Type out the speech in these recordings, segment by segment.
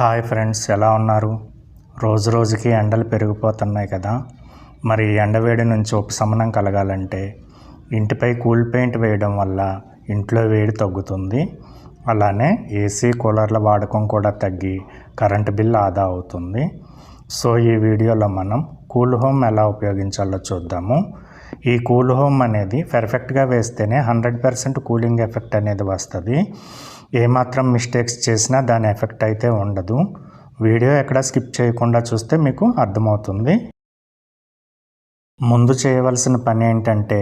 Hi friends ఎలా ఉన్నారు? రోజు రోజుకి ఎండలు పెరిగిపోతున్నాయి కదా. మరి ఎండవేడి నుంచి ఉపశమనం కలగాలంటే ఇంటిపై కూల్ పెయింట్ వేయడం వల్ల ఇంట్లో వేడి తగ్గుతుంది. అలానే ఏసీ కూలర్ల వాడకం కూడా తగ్గి కరెంటు బిల్ ఆదా అవుతుంది. సో ఈ వీడియోలో మనం కూల్ హోమ్ ఎలా ఉపయోగించాలో చూద్దాము. ఈ కూల్ హోమ్ అనేది పర్ఫెక్ట్గా వేస్తేనే హండ్రెడ్ పర్సెంట్ కూలింగ్ ఎఫెక్ట్ అనేది వస్తుంది. ఏమాత్రం మిస్టేక్స్ చేసినా దాని ఎఫెక్ట్ అయితే ఉండదు. వీడియో ఎక్కడ స్కిప్ చేయకుండా చూస్తే మీకు అర్థమవుతుంది. ముందు చేయవలసిన పని ఏంటంటే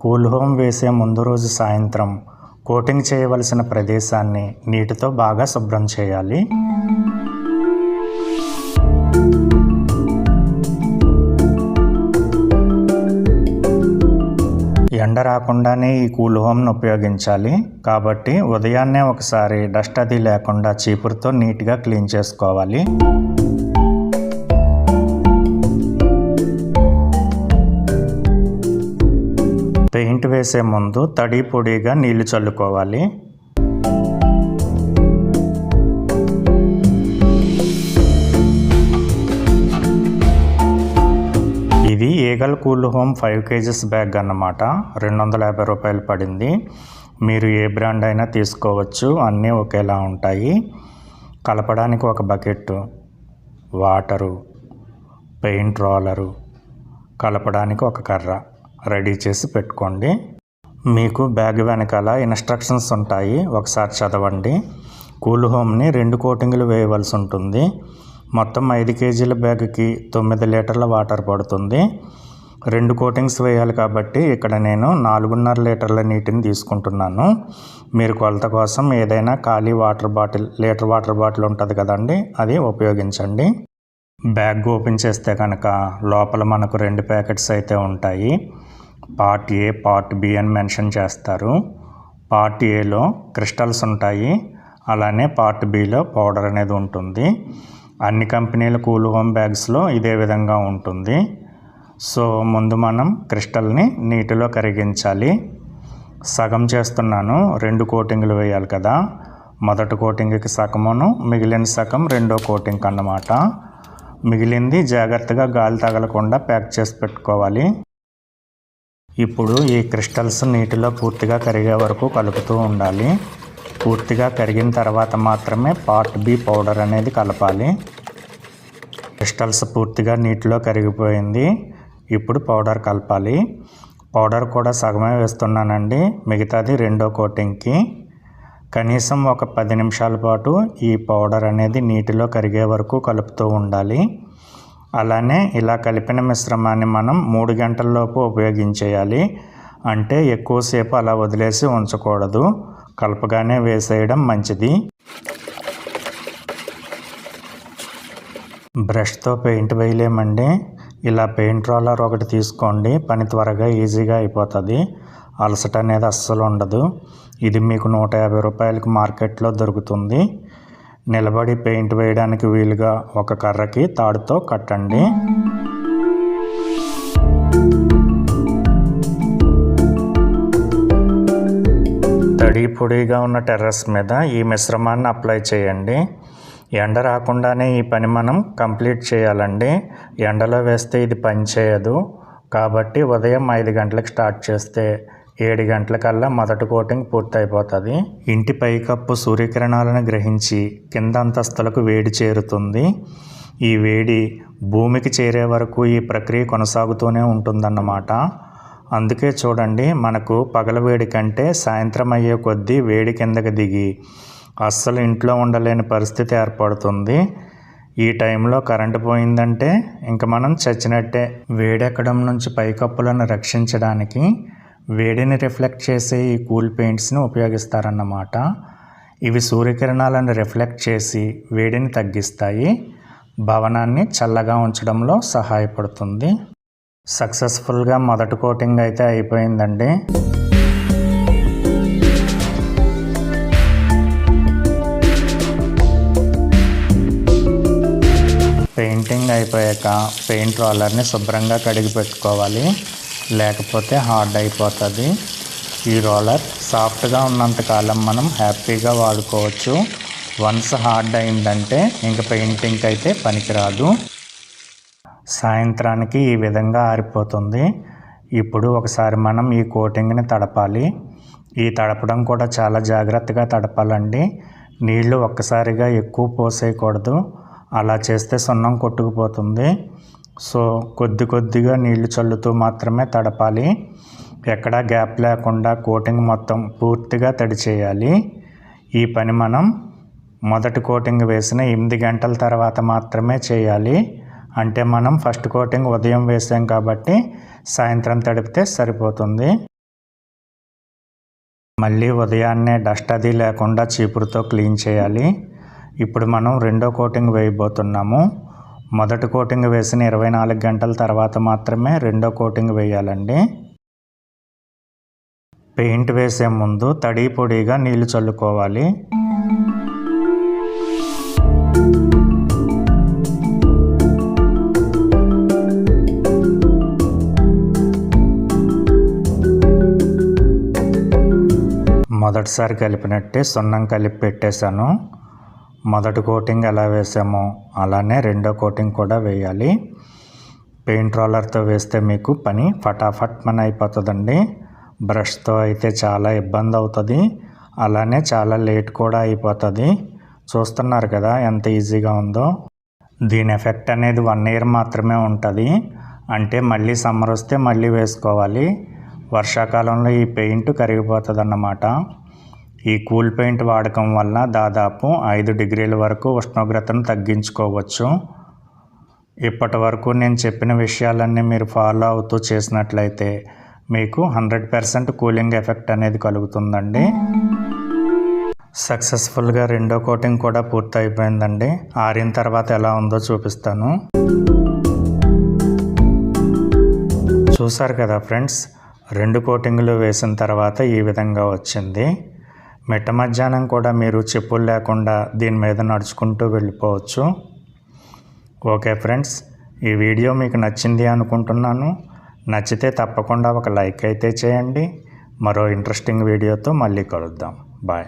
కూల్ హోమ్ వేసే ముందు రోజు సాయంత్రం కోటింగ్ చేయవలసిన ప్రదేశాన్ని నీటితో బాగా శుభ్రం చేయాలి. రాకుండానే ఈ కూల్ హోమ్ను ఉపయోగించాలి. కాబట్టి ఉదయాన్నే ఒకసారి డస్ట్ అది లేకుండా చీపురుతో నీట్గా క్లీన్ చేసుకోవాలి. పెయింట్ వేసే ముందు తడి పొడిగా నీళ్ళు చల్లుకోవాలి. Regal cool home five KGs bag అన్నమాట. రెండు వందల యాభై రూపాయలు పడింది. మీరు ఏ బ్రాండ్ అయినా తీసుకోవచ్చు. అన్నీ ఒకేలా ఉంటాయి. కలపడానికి ఒక బకెట్ వాటరు పెయింట్ రోలరు కలపడానికి ఒక కర్ర రెడీ చేసి పెట్టుకోండి. మీకు బ్యాగ్ వెనకాల ఇన్స్ట్రక్షన్స్ ఉంటాయి. ఒకసారి చదవండి. కూల్ హోమ్ని రెండు కోటింగ్లు వేయవలసి ఉంటుంది. మొత్తం ఐదు కేజీల బ్యాగ్కి తొమ్మిది లీటర్ల వాటర్ పడుతుంది. రెండు కోటింగ్స్ వేయాలి కాబట్టి ఇక్కడ నేను నాలుగున్నర లీటర్ల నీటిని తీసుకుంటున్నాను. మీరు కొలత కోసం ఏదైనా ఖాళీ water bottle litre water bottle ఉంటుంది కదండి అది ఉపయోగించండి. బ్యాగ్ ఓపెన్ చేస్తే కనుక లోపల మనకు రెండు ప్యాకెట్స్ అయితే ఉంటాయి. పార్ట్ ఏ పార్ట్ బి అని మెన్షన్ చేస్తారు. పార్ట్ ఏలో క్రిస్టల్స్ ఉంటాయి. అలానే పార్ట్ బిలో పౌడర్ అనేది ఉంటుంది. అన్ని కంపెనీల కూల్ హోమ్ బ్యాగ్స్లో ఇదే విధంగా ఉంటుంది. సో ముందు మనం క్రిస్టల్ని నీటిలో కరిగించాలి. సగం చేస్తున్నాను రెండు కోటింగ్లు వేయాలి కదా. మొదటి కోటింగ్కి సగమును మిగిలిన సగం రెండో కోటింగ్ అన్నమాట. మిగిలింది జాగ్రత్తగా గాలి తగలకుండా ప్యాక్ చేసి పెట్టుకోవాలి. ఇప్పుడు ఈ క్రిస్టల్స్ నీటిలో పూర్తిగా కరిగే వరకు కలుపుతూ ఉండాలి. పూర్తిగా కరిగిన తర్వాత మాత్రమే పార్ట్ బి పౌడర్ అనేది కలపాలి. క్రిస్టల్స్ పూర్తిగా నీటిలో కరిగిపోయింది. ఇప్పుడు పౌడర్ కలపాలి. పౌడర్ కూడా సగమే వేస్తున్నానండి. మిగతాది రెండో కోటింగ్కి. కనీసం ఒక పది నిమిషాల పాటు ఈ పౌడర్ అనేది నీటిలో కరిగే వరకు కలుపుతూ ఉండాలి. అలానే ఇలా కలిపిన మిశ్రమాన్ని మనం మూడు గంటల్లోపు ఉపయోగించేయాలి. అంటే ఎక్కువసేపు అలా వదిలేసి ఉంచకూడదు. కలపగానే వేసేయడం మంచిది. బ్రష్తో పెయింట్ వేయలేమండి. ఇలా పెయింట్ రోలర్ ఒకటి తీసుకోండి. పని త్వరగా ఈజీగా అయిపోతుంది. అలసట అనేది అస్సలు ఉండదు. ఇది మీకు నూట యాభై రూపాయలకి మార్కెట్లో దొరుకుతుంది. నిలబడి పెయింట్ వేయడానికి వీలుగా ఒక కర్రకి తాడుతో కట్టండి. తడి పొడిగా ఉన్న టెర్రస్ మీద ఈ మిశ్రమాన్ని అప్లై చేయండి. ఎండ రాకుండానే ఈ పని మనం కంప్లీట్ చేయాలండి. ఎండలో వేస్తే ఇది పని చేయదు. కాబట్టి ఉదయం ఐదు గంటలకు స్టార్ట్ చేస్తే ఏడు గంటలకల్లా మొదటి కోటింగ్ పూర్తయిపోతుంది. ఇంటి పైకప్పు సూర్యకిరణాలను గ్రహించి కింద అంతస్తులకు వేడి చేరుతుంది. ఈ వేడి భూమికి చేరే వరకు ఈ ప్రక్రియ కొనసాగుతూనే ఉంటుందన్నమాట. అందుకే చూడండి మనకు పగల వేడి కంటే సాయంత్రం అయ్యే కొద్దీ వేడి కిందకి దిగి అస్సలు ఇంట్లో ఉండలేని పరిస్థితి ఏర్పడుతుంది. ఈ టైంలో కరెంటు పోయిందంటే ఇంక మనం చచ్చినట్టే. వేడెక్కడం నుంచి పైకప్పులను రక్షించడానికి వేడిని రిఫ్లెక్ట్ చేసే ఈ కూల్ పెయింట్స్ని ఉపయోగిస్తారన్నమాట. ఇవి సూర్యకిరణాలను రిఫ్లెక్ట్ చేసి వేడిని తగ్గిస్తాయి. భవనాన్ని చల్లగా ఉంచడంలో సహాయపడుతుంది. సక్సెస్ఫుల్గా మొదటి కోటింగ్ అయితే అయిపోయిందండి. పెయింటింగ్ అయిపోయాక పెయింట్ రోలర్ని శుభ్రంగా కడిగి పెట్టుకోవాలి. లేకపోతే హార్డ్ అయిపోతుంది. ఈ రోలర్ సాఫ్ట్గా ఉన్నంతకాలం మనం హ్యాపీగా వాడుకోవచ్చు. వన్స్ హార్డ్ అయిందంటే ఇంక పెయింటింగ్ అయితే పనికిరాదు. సాయంత్రానికి ఈ విధంగా ఆరిపోతుంది. ఇప్పుడు ఒకసారి మనం ఈ కోటింగ్ని తడపాలి. ఈ తడపడం కూడా చాలా జాగ్రత్తగా తడపాలండి. నీళ్ళు ఒక్కసారిగా ఎక్కువ పోసేయకూడదు. అలా చేస్తే సున్నం కొట్టుకుపోతుంది. సో కొద్ది కొద్దిగా నీళ్ళు చల్లుతూ మాత్రమే తడపాలి. ఎక్కడా గ్యాప్ లేకుండా కోటింగ్ మొత్తం పూర్తిగా తడి చేయాలి ఈ పని మనం మొదటి కోటింగ్ వేసిన ఎనిమిది గంటల తర్వాత మాత్రమే చేయాలి. అంటే మనం ఫస్ట్ కోటింగ్ ఉదయం వేసాం కాబట్టి సాయంత్రం తడిపితే సరిపోతుంది. మళ్ళీ ఉదయాన్నే డస్ట్ అది లేకుండా చీపురుతో క్లీన్ చేయాలి. ఇప్పుడు మనం రెండో కోటింగ్ వేయబోతున్నాము. మొదటి కోటింగ్ వేసిన ఇరవై నాలుగు గంటల తర్వాత మాత్రమే రెండో కోటింగ్ వేయాలండి. పెయింట్ వేసే ముందు తడి పొడిగా నీళ్ళు చల్లుకోవాలి. మొదటిసారి కలిపినట్టే సున్నం కలిపి పెట్టేశాను. మొదటి కోటింగ్ ఎలా వేసామో అలానే రెండో కోటింగ్ కూడా వేయాలి. పెయింట్ రోలర్తో వేస్తే మీకు పని ఫటాఫట్ మన అయిపోతుందండి. బ్రష్తో అయితే చాలా ఇబ్బంది అవుతుంది. అలానే చాలా లేట్ కూడా అయిపోతుంది. చూస్తున్నారు కదా ఎంత ఈజీగా ఉందో. దీని ఎఫెక్ట్ అనేది వన్ ఇయర్ మాత్రమే ఉంటుంది. అంటే మళ్ళీ సమ్మర్ వస్తే మళ్ళీ వేసుకోవాలి. వర్షాకాలంలో ఈ పెయింట్ కరిగిపోతుంది అన్నమాట ఈ కూల్ పెయింట్ వాడకం వల్ల దాదాపు ఐదు డిగ్రీల వరకు ఉష్ణోగ్రతను తగ్గించుకోవచ్చు. ఇప్పటి వరకు నేను చెప్పిన విషయాలన్నీ మీరు ఫాలో అవుతూ చేసినట్లయితే మీకు హండ్రెడ్ పర్సెంట్ కూలింగ్ ఎఫెక్ట్ అనేది కలుగుతుందండి. సక్సెస్ఫుల్గా రెండో కోటింగ్ కూడా పూర్తయిపోయిందండి. ఆరిన తర్వాత ఎలా ఉందో చూపిస్తాను. చూసారు కదా ఫ్రెండ్స్ రెండు కోటింగ్లు వేసిన తర్వాత ఈ విధంగా వచ్చింది. మిట్ట మధ్యాహ్నం కూడా మీరు చెప్పులు లేకుండా దీని మీద నడుచుకుంటూ వెళ్ళిపోవచ్చు. ఓకే ఫ్రెండ్స్ ఈ వీడియో మీకు నచ్చింది అనుకుంటున్నాను. నచ్చితే తప్పకుండా ఒక లైక్ అయితే చేయండి. మరో ఇంట్రెస్టింగ్ వీడియోతో మళ్ళీ కలుద్దాం. బాయ్.